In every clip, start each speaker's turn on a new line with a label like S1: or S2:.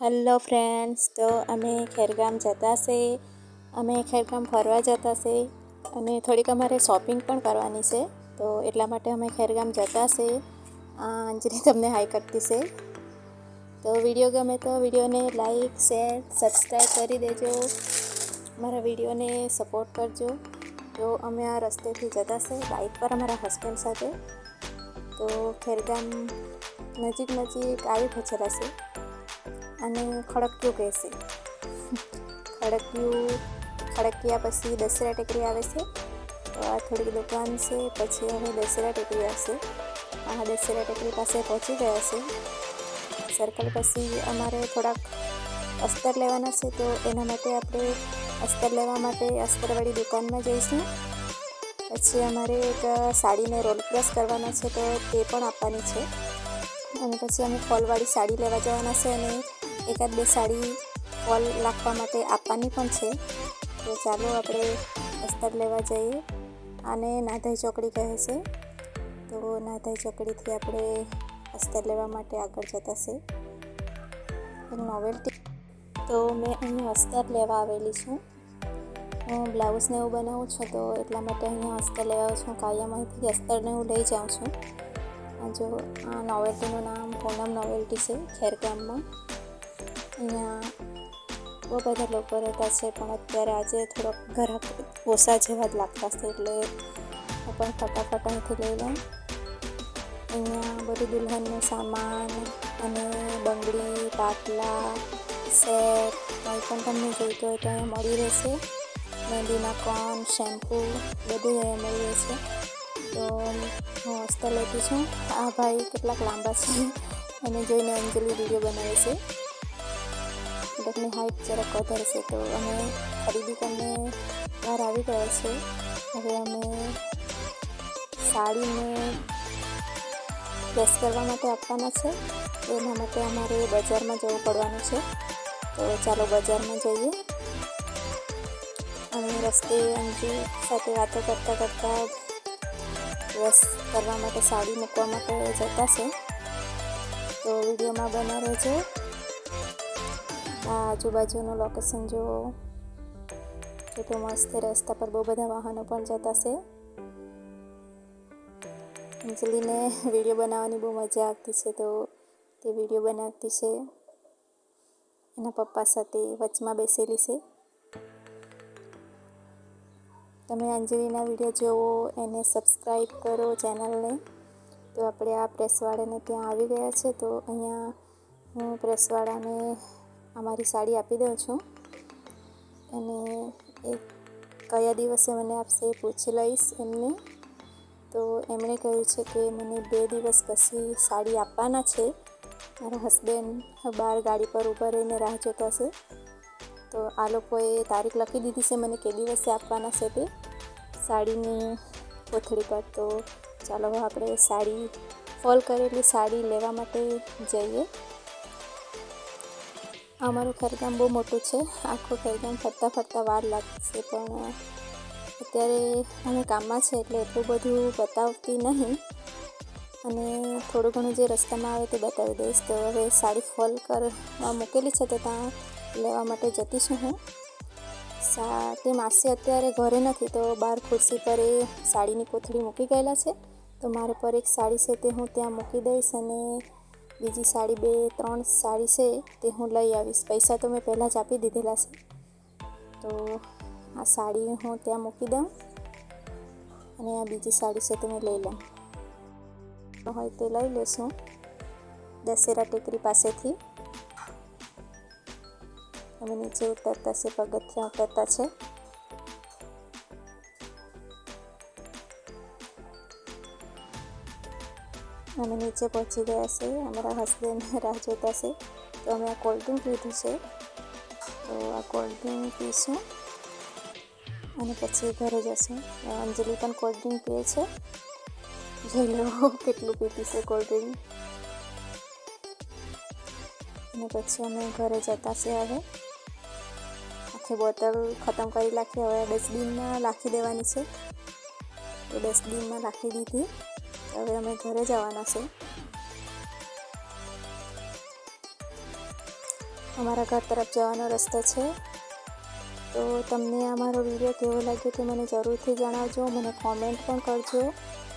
S1: Hello friends, તો અમે ખેરગામ જતા છે અમે ખેરગામ ફરવા જતા છે અને થોડીક અમારે શોપિંગ પણ કરવાની છે, તો એટલા માટે અમે ખેરગામ જતા છે અંજલી તમને હાઈ કરતી છે. તો વીડિયો ગમે તો વિડીયોને લાઈક, શેર, સબસ્ક્રાઈબ કરી દેજો. મારા વિડીયોને સપોર્ટ કરજો. તો અમે આ રસ્તેથી જતા છે બાઇક પર અમારા હસબન્ડ સાથે. તો ખેરગામ નજીક નજીક આવી પહોંચેલા છે. અને ખડકિયું કહેશે. ખડકિયું ખડકિયા પછી દસરા ટેકરી આવે છે. તો આ થોડીક દુકાન છે, પછી અમે દસરા ટેકરી આવશે. આ દસરા ટેકરી પાસે પહોંચી ગયા છે. સર્કલ પછી અમારે થોડાક અસ્તર લેવાના છે, તો એના માટે આપણે અસ્તર લેવા માટે અસ્તરવાળી દુકાનમાં જઈશું. પછી અમારે એક સાડીને રોલ પ્રેસ કરવાના છે, તો તે પણ આપવાની છે. અને પછી અમે ફોલવાળી સાડી લેવા જવાના છે અને એકાદ બે સાડી ફોલ રાખવા માટે આપવાની પણ છે. તો ચાલો આપણે અસ્તર લેવા જઈએ. આને નાધાઈ ચોકડી કહે છે. તો નાધાઈ ચોકડીથી આપણે અસ્તર લેવા માટે આગળ જતા છે. નોવેલ્ટી તો મેં અહીંયા અસ્તર લેવા આવેલી છું. હું બ્લાઉઝને એવું બનાવું છું તો એટલા માટે અહીંયા અસ્તર લેવા છું. કાયમ અહીંથી અસ્તરને હું લઈ જાઉં છું. જો આ નોવેલ્ટીનું નામ પૂનમ નોવેલ્ટી છે ખેરગામમાં. અહીંયા બહુ બધા લોકો રહેતા છે, પણ અત્યારે આજે થોડોક ઘરાક ઓછા જેવા જ લાગતા છે એટલે પણ ફટાફટ અહીંથી લઈ લઉં. અહીંયા બધું દુલ્હનનું સામાન અને બંગડી, પાટલા, સેટ, કંઈ પણ તમને જોઈતું હોય તો અહીંયા મળી રહેશે. મહેંદીના કોન, શેમ્પૂ બધું અહીંયા મળી રહેશે. તો હું હસ્તા લેતી છું. આ ભાઈ કેટલાક લાંબા છે. અને જોઈને અંજલિ વીડિયો બનાવે છે. બધાની હાઈટ જરાક વધારે છે, તો અમે ખરીદી કરીને બહાર આવી ગયા છે. હવે અમે સાડીને પ્રેસ કરવા માટે આપવાના છે. એના માટે અમારે બજારમાં જવું પડવાનું છે. તો ચાલો બજારમાં જઈએ. અને રસ્તે અંજુ સાથે વાતો કરતાં કરતાં પ્રેસ કરવા માટે સાડી મૂકવા માટે જતા છે. તો વિડીયોમાં બના રહેજો. આ આજુબાજુનું લોકેશન જુઓ. કેટલું મસ્ત રસ્તા પર બહુ બધા વાહનો પણ જતા છે. અંજલિને વીડિયો બનાવવાની બહુ મજા આવતી છે તો તે વીડિયો બનાવતી છે. એના પપ્પા સાથે વચમાં બેસેલી છે. તમે અંજલિના વીડિયો જોવો એને સબસ્ક્રાઈબ કરો ચેનલને તો આપણે આ પ્રેસવાળાને ત્યાં આવી ગયા છે તો અહીંયા હું પ્રેસવાળાને અમારી સાડી આપી દઉં છું. અને એ કયા દિવસે મને આપશે એ પૂછી લઈશ એમને. તો એમણે કહ્યું છે કે મને બે દિવસ પછી સાડી આપવાના છે. મારા હસબન્ડ બહાર ગાડી પર ઊભા રહીને રાહ જોતા છે. તો આ લોકોએ તારીખ લખી દીધી છે મને કે દિવસે આપવાના છે તે. સાડીની કોથળી પર તો ચાલો હવે આપણે સાડી ફોલ કરેલી સાડી લેવા માટે જઈએ. અમારું ખરગામ બહુ મોટું છે. આખું ખેરગામ ફરતા ફરતા વાર લાગશે પણ અત્યારે અમે કામમાં છે એટલે એટલું બધું બતાવતી નહીં. અને થોડું ઘણું જે રસ્તામાં આવે તે બતાવી દઈશ. તો હવે સાડી ફોલ કરવા મૂકેલી છે તો ત્યાં લેવા માટે જતી છું હું. સા, તે માસી અત્યારે ઘરે નથી તો બહાર ખુરશી પર એ સાડીની કોથળી મૂકી ગયેલા છે. તો મારે પર એક સાડી છે તે હું ત્યાં મૂકી દઈશ અને બીજી સાડી બે, ત્રણ સાડી છે તે હું લઈ આવીશ. પૈસા તો મેં પહેલાં જ આપી દીધેલા છે. તો આ સાડી હું ત્યાં મૂકી દઉં અને આ બીજી સાડી છે તે મેં લઈ લઉં. હોય તે લઈ લેશું દશેરા ટેકરી પાસેથી. અમે નીચે ઉતરતા છે, પગથિયાં ઉતરતા છે. અમે નીચે પહોંચી ગયા છે અમારા હસબન્ડ રાહ જોતા છે તો અમે આ કોલ્ડ ડ્રિંક લીધું છે તો આ કોલ્ડ ડ્રિંક પીશું અને પછી ઘરે જશું અંજલિ પણ કોલ્ડ ડ્રિંક પીએ છે જોઈ લો કેટલું પીતી છે કોલ્ડ ડ્રિંક અને પછી અમે ઘરે જતા છે હવે આખી બોટલ ખતમ કરી નાખી હવે ડસ્ટબિનમાં નાખી દેવાની છે તો ડસ્ટબિનમાં નાખી દીધી હવે અમે ઘરે જવાના છે. અમારા ઘર તરફ જવાનો રસ્તો છે. તો તમને આ મારો વીડિયો કેવો લાગ્યો તે મને જરૂરથી જણાવજો. મને કોમેન્ટ પણ કરજો.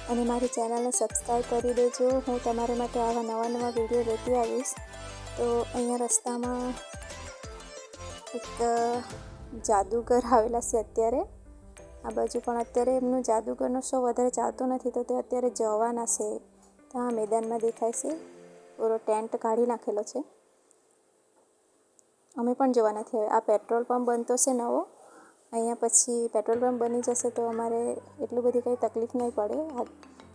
S1: અને મારી ચેનલને સબસ્ક્રાઈબ કરી દેજો. હું તમારા માટે આવા નવા નવા વીડિયો લેતી આવીશ. તો અહીંયા રસ્તામાં એક જાદુગર આવેલા છે અત્યારે. આ બાજુ પણ અત્યારે એમનું જાદુગરનો શો વધારે ચાલતો નથી તો તે અત્યારે જવાના છે. ત્યાં મેદાનમાં દેખાય છે. પૂરો ટેન્ટ કાઢી નાખેલો છે. અમે પણ જવાના હવે આ પેટ્રોલ પંપ બનતો છે નવો. અહીંયા પછી પેટ્રોલ પંપ બની જશે તો અમારે એટલું બધી કંઈ તકલીફ નહીં પડે. આ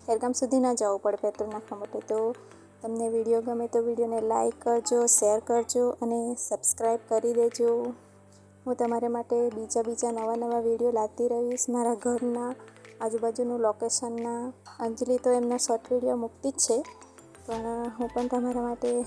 S1: ખેરગામ સુધી ના જવું પડે પેટ્રોલ નાખવા માટે. તો તમને વીડિયો ગમે તો વિડીયોને લાઈક કરજો, શેર કરજો અને સબસ્ક્રાઈબ કરી દેજો. હું તમારા માટે બીજા બીજા નવા નવા વીડિયો લાવતી રહીશ. મારા ઘરના આજુબાજુનું લોકેશનના અંજલિ તો એમના શોર્ટ વીડિયો મૂકતી જ છે. પણ હું પણ તમારા માટે